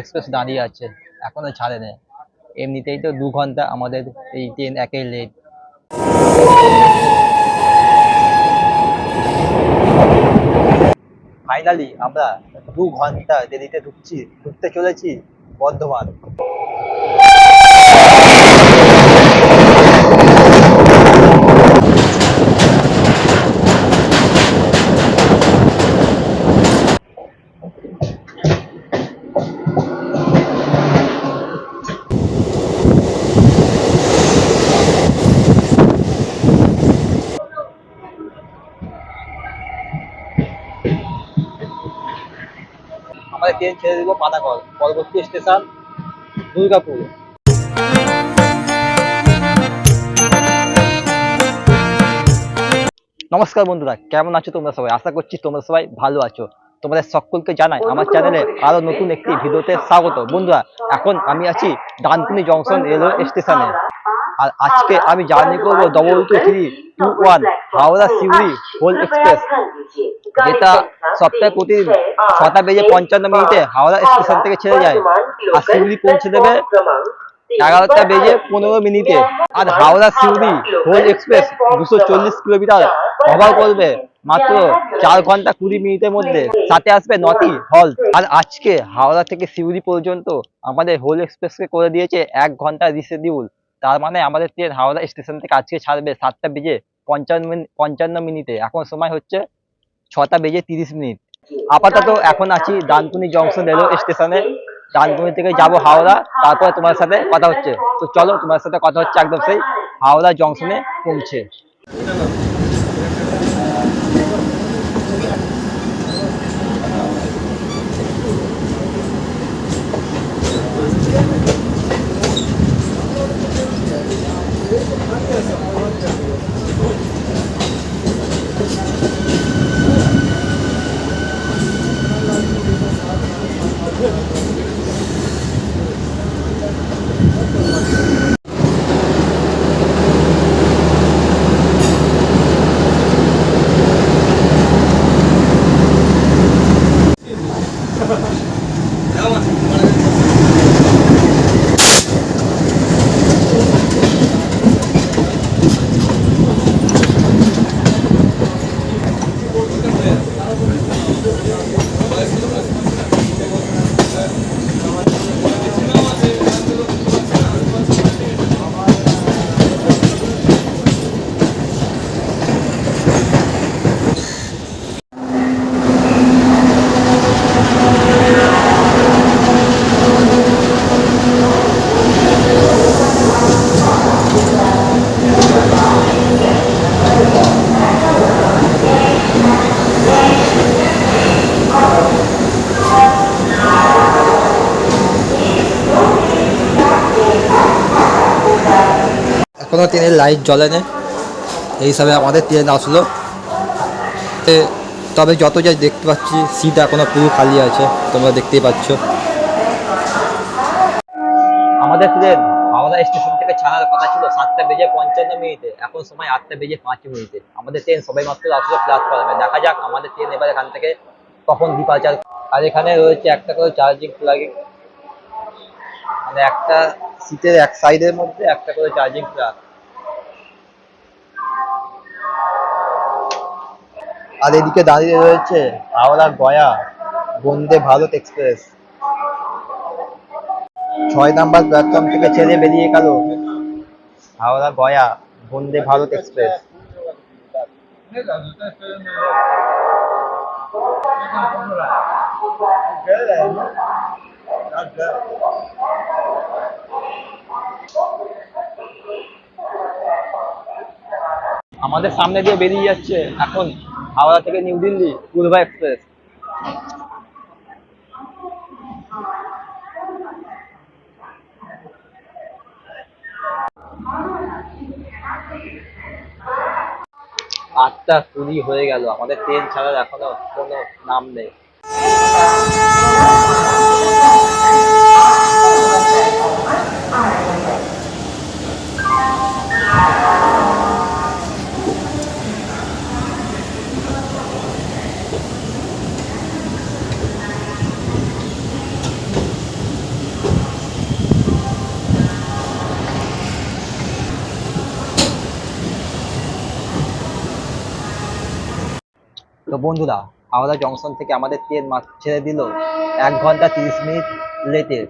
Express দাঁড়িয়ে আছে, এখনও ছাড়ে নেই এমনিতেই তো দু ঘণ্টা আমাদের এই ট্রেন একেই লেট ফাইনালি আমরা দু ঘণ্টা দেরিতে ঢুকছি, ঢুকতে চলেছি বর্ধমান। ট্রেন ছেড়ে দিল পানাগড় পরবর্তী স্টেশন দুর্গাপুর। নমস্কার বন্ধুরা কেমন আছো তোমরা সবাই? আশা করছি তোমরা সবাই ভালো আছো। তোমাদের সকলকে জানাই আমার চ্যানেলে আরও নতুন একটি ভিডিওতে স্বাগত। বন্ধুরা এখন আমি আছি ডানকুনি জংশন রেলওয়ে স্টেশনে। আর আজকে আমি জার্নি করব double two three two one Howrah Suri Hool express. যেটা সপ্তাহে প্রতিদিন ছটা বেজে পঞ্চান্ন মিনিটে হাওড়া স্টেশন থেকে ছেড়ে যায়। আর সিউড়ি পৌঁছে দেবে এগারোটা বেজে পনেরো মিনিটে। আর হাওড়া সিউড়ি হোল এক্সপ্রেস দুশো চল্লিশ কিলোমিটার। কভার করবে। মাত্র চার ঘণ্টা কুড়ি মিনিটের মধ্যে। সাথে আসবে নটি হল। আর আজকে হাওড়া থেকে সিউড়ি পর্যন্ত আমাদের হোল এক্সপ্রেসকে করে দিয়েছে এক ঘণ্টা রিশেডিউল তার মানে আমাদের ট্রেন হাওড়া স্টেশন থেকে আজকে ছাড়বে সাতটা বেজে পঞ্চান্ন পঞ্চান্ন মিনিটে। এখন সময় হচ্ছে ছটা বেজে তিরিশ মিনিট। আপাতত এখন আছি ডানকুনি জংশন রেলওয়ে স্টেশনে। ডানকুনি থেকে যাব হাওড়া, তারপরে তোমার সাথে কথা হচ্ছে। তো চলো তোমার সাথে কথা হচ্ছে একদম সেই হাওড়া জংশনে পৌঁছে। এখনও ট্রেনের লাইট জ্বলেনি এই হিসাবে আমাদের ট্রেন আসলো। তবে যত যা দেখতে পাচ্ছি, সিট এখনও পুরো খালি আছে, তোমরা দেখতেই পাচ্ছ। আমাদের ট্রেন হাওড়া স্টেশন থেকে ছাড়ার কথা ছিল সাতটা বেজে পঞ্চান্ন মিনিটে। এখন সময় আটটা বেজে পাঁচ মিনিটে। আমাদের ট্রেন সবাই মাত্র আসলো প্ল্যাটফর্মে দেখা যাক আমাদের ট্রেন এবার এখান থেকে কখন ডিপার্চার আর এখানে রয়েছে একটা করে চার্জিং প্লাগিং মানে একটা সিটের এক সাইডের মধ্যে একটা করে চার্জিং প্লাগ আর এদিকে দাঁড়িয়ে রয়েছে হাওড়া গয়া বন্দে ভারত এক্সপ্রেস। ছয় নাম্বার প্ল্যাটফর্ম থেকে ছেড়ে বেরিয়ে গেল হাওড়া গয়া বন্দে ভারত এক্সপ্রেস। আমাদের সামনে দিয়ে বেরিয়ে যাচ্ছে, এখন হাওড়া থেকে নিউ দিল্লি পূর্বা এক্সপ্রেস। আটটা কুড়ি হয়ে গেল। আমাদের ট্রেন ছাড়ার এখনও কোনো নাম নেই। তো বন্ধুরা হাওড়া জংশন থেকে আমাদের ট্রেন ছেড়ে দিল। এক ঘণ্টা তিরিশ মিনিট লেটে।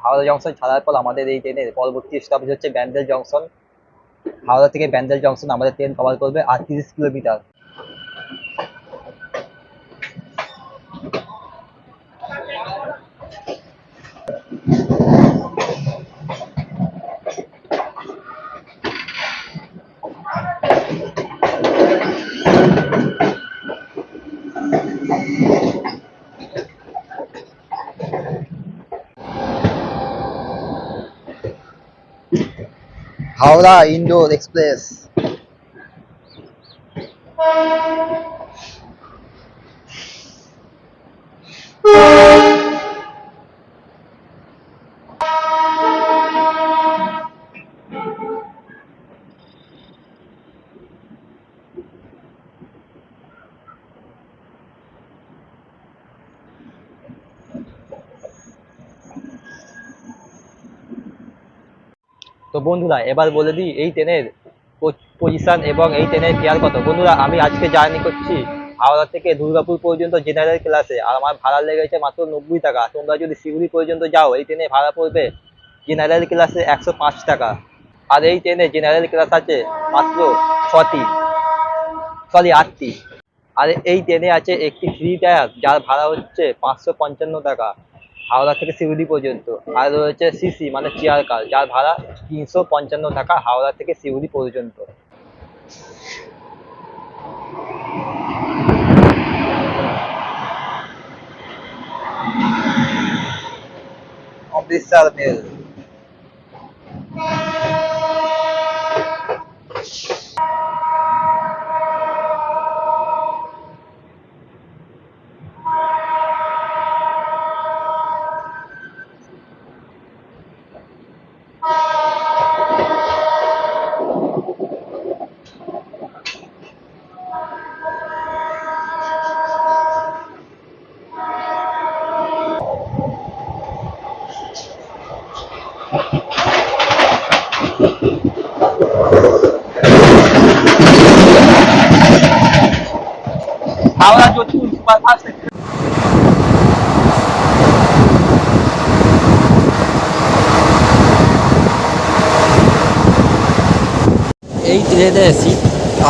হাওড়া জংশন ছাড়ার পর আমাদের এই ট্রেনের পরবর্তী স্টপেজ হচ্ছে ব্যান্ডেল জংশন হাওড়া থেকে ব্যান্ডেল জংশন আমাদের ট্রেন কভার করবে আটত্রিশ তিরিশ কিলোমিটার হাওড়া ইন্ডোর এক্সপ্রেস তো বন্ধুরা, এবার বলে দিই, এই ট্রেনের পজিশন এবং এই ট্রেনের ফেয়ার কত? বন্ধুরা, আমি আজকে জার্নি করছি হাওড়া থেকে দুর্গাপুর পর্যন্ত জেনারেল ক্লাসে আর আমার ভাড়া লেগেছে মাত্র নব্বই টাকা। তোমরা যদি শিউরি পর্যন্ত যাও, এই ট্রেনে ভাড়া পড়বে জেনারেল ক্লাসে একশো পাঁচ টাকা। আর এই ট্রেনে জেনারেল ক্লাস আছে মাত্র ছটি। সরি, আটটি। আর এই ট্রেনে আছে একটি ফ্রি টায়ার যার ভাড়া হচ্ছে পাঁচশো পঞ্চান্ন টাকা। হাওড়া থেকে শিউরি পর্যন্ত। আর রয়েছে সিসি মানে চেয়ার কার যার ভাড়া তিনশো পঞ্চান্ন টাকা হাওড়া থেকে শিউরি পর্যন্ত। অমৃতসর মেল এই ট্রেনে সিট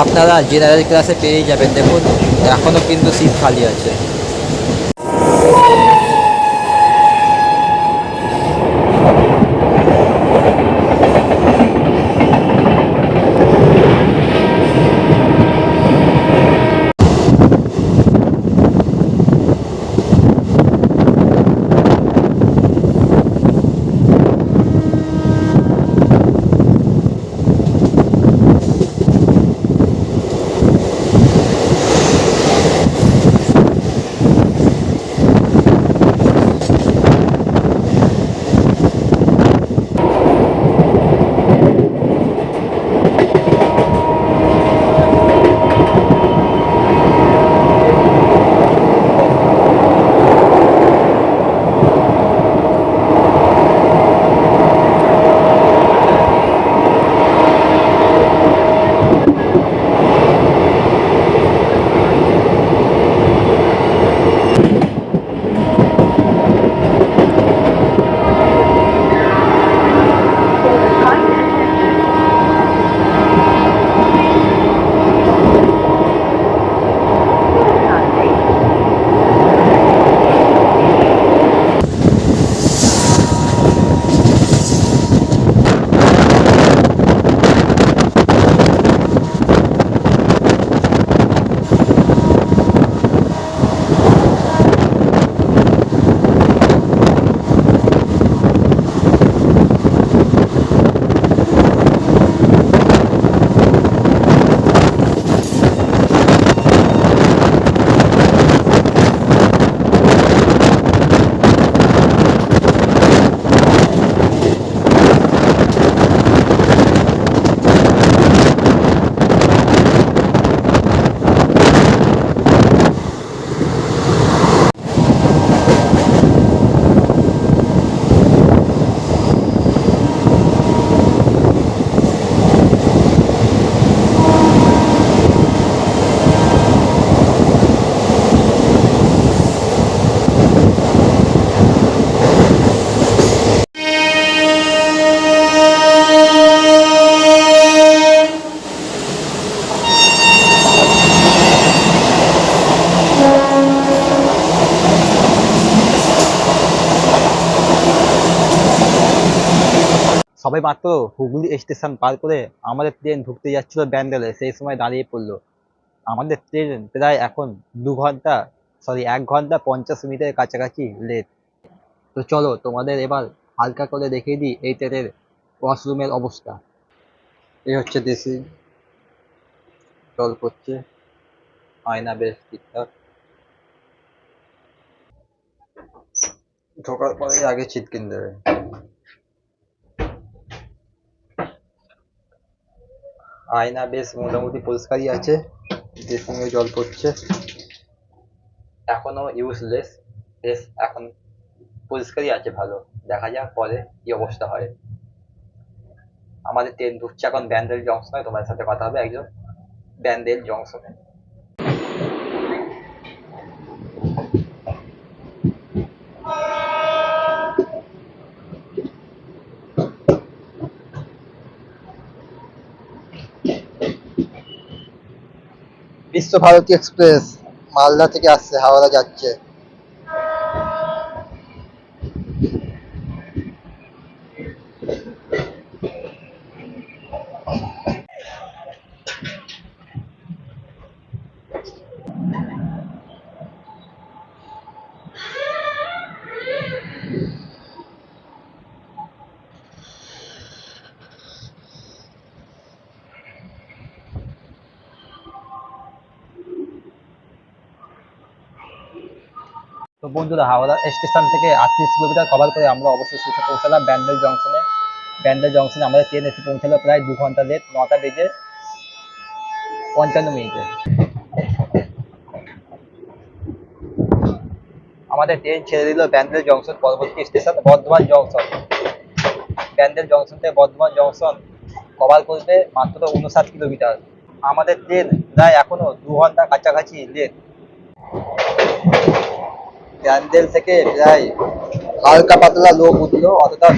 আপনারা জেনারেল ক্লাসে পেয়ে যাবেন। দেখুন এখনও কিন্তু সিট খালি আছে। সবাই মাত্র হুগলি স্টেশন পার করে আমাদের ট্রেন ঢুকতে যাচ্ছিল ব্যান্ডেলে, সেই সময় দাঁড়িয়ে পড়ল। আমাদের ট্রেন প্রায় এখন দু ঘণ্টা সরি এক ঘণ্টা পঞ্চাশ মিনিটের কাছাকাছি লেট তো চলো, তোমাদের এবার হালকা করে দেখিয়ে দিই এই ট্রেনের ওয়াশরুমের অবস্থা। এই হচ্ছে দেশি জল পড়ছে। আয়না বেশ ঠিকঠাক। ঢোকার পরে আগে ছিটকিন দেবে। আয়না বেশ মোটামুটি পরিষ্কারই আছে ড্রেসিংয়ে জল পড়ছে। এখনও ইউজলেস বেশ এখন পরিষ্কারই আছে ভালো। দেখা যাক পরে কি অবস্থা হয়। আমাদের ট্রেন ঢুকছে এখন ব্যান্ডেল জংশনে তোমাদের সাথে কথা হবে একজন ব্যান্ডেল জংশনে বিশ্বভারতী এক্সপ্রেস মালদা থেকে আসছে হাওড়া যাচ্ছে। বন্ধুরা হাওড়া স্টেশন থেকে আটত্রিশ কিলোমিটার কভার করে আমরা অবশ্যই এসে পৌঁছালাম ব্যান্ডেল জংশনে ব্যান্ডেল জংশনে আমাদের ট্রেন এসে পৌঁছালো প্রায় দু ঘণ্টা লেট নটা বেজে পঞ্চান্ন মিনিটে। আমাদের ট্রেন ছেড়ে দিল ব্যান্ডেল জংশন পরবর্তী station Bardhaman junction Bandel junction থেকে বর্ধমান জংশন কভার করবে মাত্র উনষাট কিলোমিটার। আমাদের ট্রেন প্রায় এখনও দু ঘণ্টা কাছাকাছি লেট প্যান্ডেল থেকে প্রায় হালকা পাতলা লোক উঠল অতটা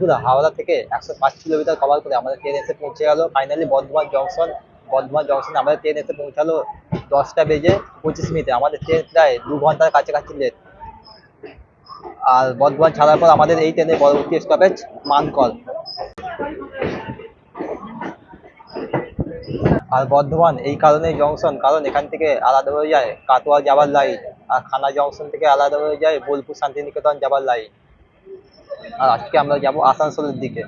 বন্ধুরা, হাওড়া থেকে একশো পাঁচ কিলোমিটার কভার করে আমাদের ট্রেন এসে পৌঁছে গেল। ফাইনালি বর্ধমান জংশন বর্ধমান জংশনে আমাদের ট্রেন এসে পৌঁছালো দশটা বেজে পঁচিশ মিনিটে। আমাদের ট্রেন প্রায় দু ঘণ্টার কাছাকাছি লেট আর বর্ধমান ছাড়ার পর আমাদের এই ট্রেনের পরবর্তী স্টপেজ মানকল। আর বর্ধমান এই কারণে জংশন কারণ এখান থেকে আলাদা হয়ে যায় কাটোয়া যাবার লাইন আর খানা জংশন থেকে আলাদা হয়ে যায় বোলপুর শান্তিনিকেতন যাবার লাইন আর আজকে আমরা যাব আসানসোলের দিকে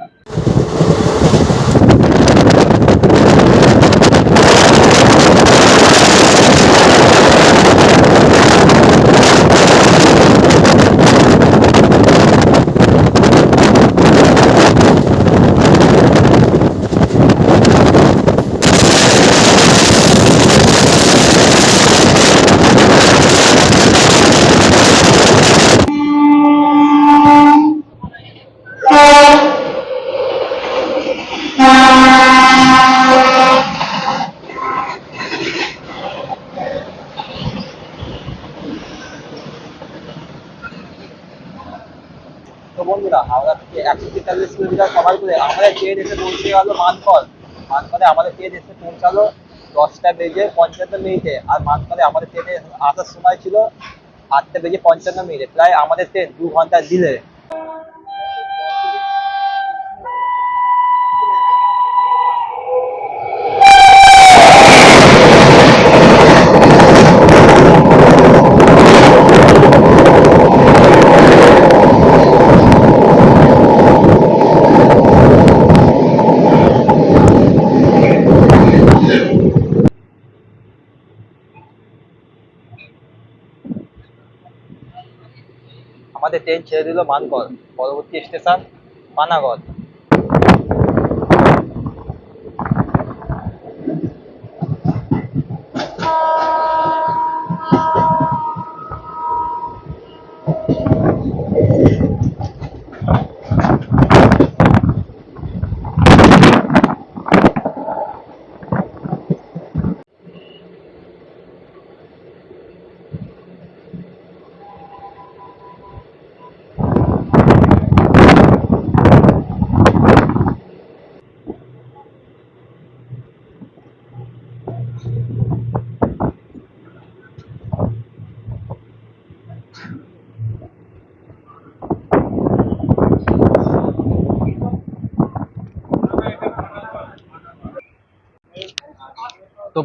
তো বন্ধুরা হাওড়া থেকে একশো তেতাল্লিশ কিলোমিটার কভার করে। আমাদের ট্রেন এসে পৌঁছে গেল মানকল মানকলে আমাদের এসে পৌঁছালো, দশটা বেজে পঞ্চান্ন মিনিটে। আর মানকলে আমাদের ট্রেনে আসার সময় ছিল আটটা বেজে পঞ্চান্ন মিনিটে, প্রায় আমাদের ট্রেন দু ঘণ্টা দিলে ট্রেন ছেড়ে দিল মানকল পরবর্তী স্টেশন পানাগড়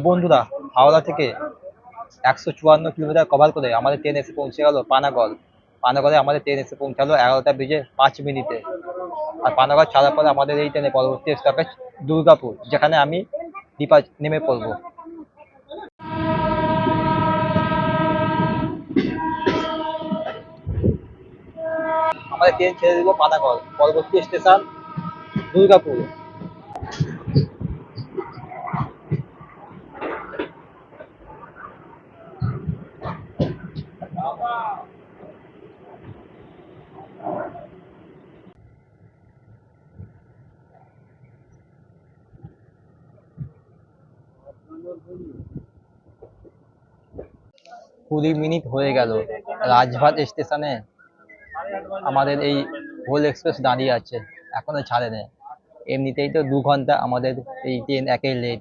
বন্ধুরা, হাওড়া থেকে একশো চুয়ান্ন কিলোমিটার কভার করে আমাদের ট্রেন এসে পৌঁছে গেল পানাগড়। পানাগড়ে আমাদের ট্রেন এসে পৌঁছালো এগারোটা বেজে পাঁচ মিনিটে। আর পানাগড় ছাড়ার পরে আমাদের এই ট্রেনে পরবর্তী স্টপেজ দুর্গাপুর, যেখানে আমি দীপা নেমে পড়ব। আমাদের ট্রেন ছেড়ে দিল পানাগড়। পরবর্তী স্টেশন দুর্গাপুর। কুড়ি মিনিট হয়ে গেল। রাজভাট স্টেশনে আমাদের এই হোল এক্সপ্রেস দাঁড়িয়ে আছে, এখনও ছাড়ে না এমনিতেই তো দু ঘণ্টা আমাদের এই ট্রেন একেই লেট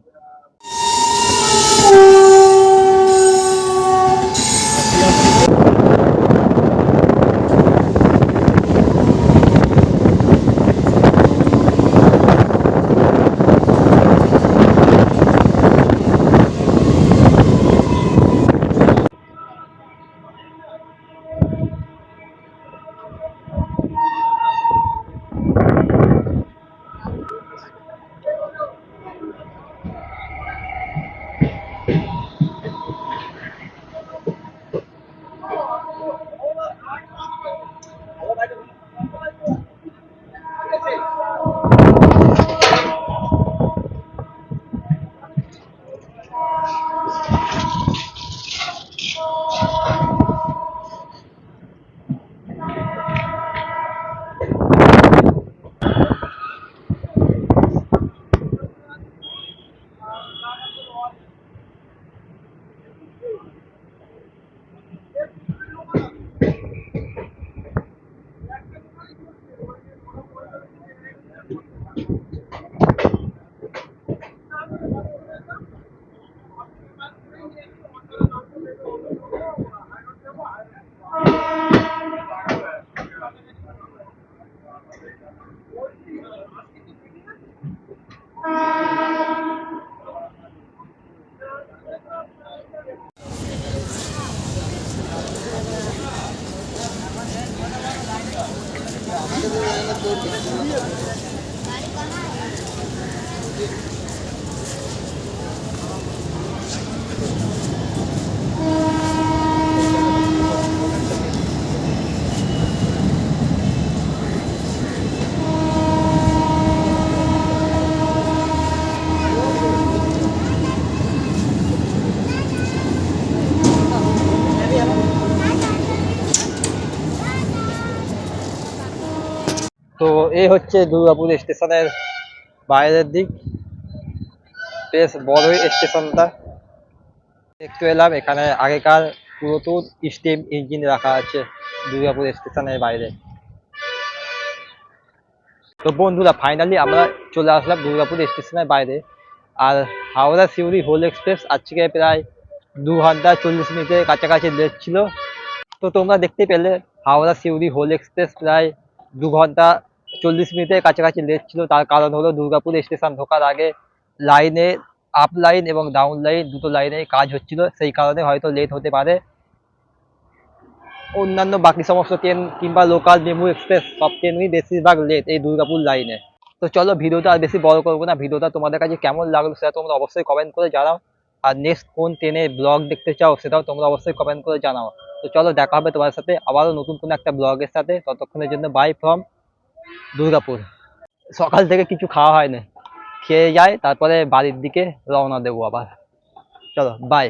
এই হচ্ছে দুর্গাপুর স্টেশনের বাইরের দিক। বেশ বড়ই স্টেশনটা। দেখতে এলাম এখানে আগেকার পুরাতন স্টিম ইঞ্জিন রাখা আছে দুর্গাপুর স্টেশনের বাইরে। তো বন্ধুরা ফাইনালি আমরা চলে আসলাম দুর্গাপুর স্টেশনের বাইরে। আর হাওড়া সিউড়ি হোল এক্সপ্রেস আজকে প্রায় দু ঘণ্টা চল্লিশ মিনিটের কাছাকাছি লেট ছিল। তো তোমরা দেখতে পেলে, হাওড়া সিউড়ি হোল এক্সপ্রেস প্রায় দু ঘণ্টা চল্লিশ মিনিটের কাছাকাছি লেট ছিল, তার কারণ হলো দুর্গাপুর স্টেশন ঢোকার আগে লাইনে আপ লাইন এবং ডাউন লাইন দুটো লাইনে কাজ হচ্ছিল, সেই কারণে হয়তো লেট হতে পারে। অন্যান্য বাকি সমস্ত ট্রেন কিংবা লোকাল মেমু এক্সপ্রেস সব ট্রেনই বেশিরভাগ লেট এই দুর্গাপুর লাইনে তো চলো ভিডিওটা আর বেশি বড় করব না, ভিডিওটা তোমাদের কাছে কেমন লাগল সেটা তোমরা অবশ্যই কমেন্ট করে জানাও। আর নেক্সট কোন ট্রেনের ব্লগ দেখতে চাও সেটাও তোমরা অবশ্যই কমেন্ট করে জানাও। তো চলো দেখা হবে তোমার সাথে আবারও নতুন কোনো একটা ব্লগের সাথে, ততক্ষণের জন্য বাই ফ্রম দুর্গাপুর। সকাল থেকে কিছু খাওয়া হয়নি। খেয়ে যাই তারপরে বাড়ির দিকে রওনা দেবো আবার। চলো বাই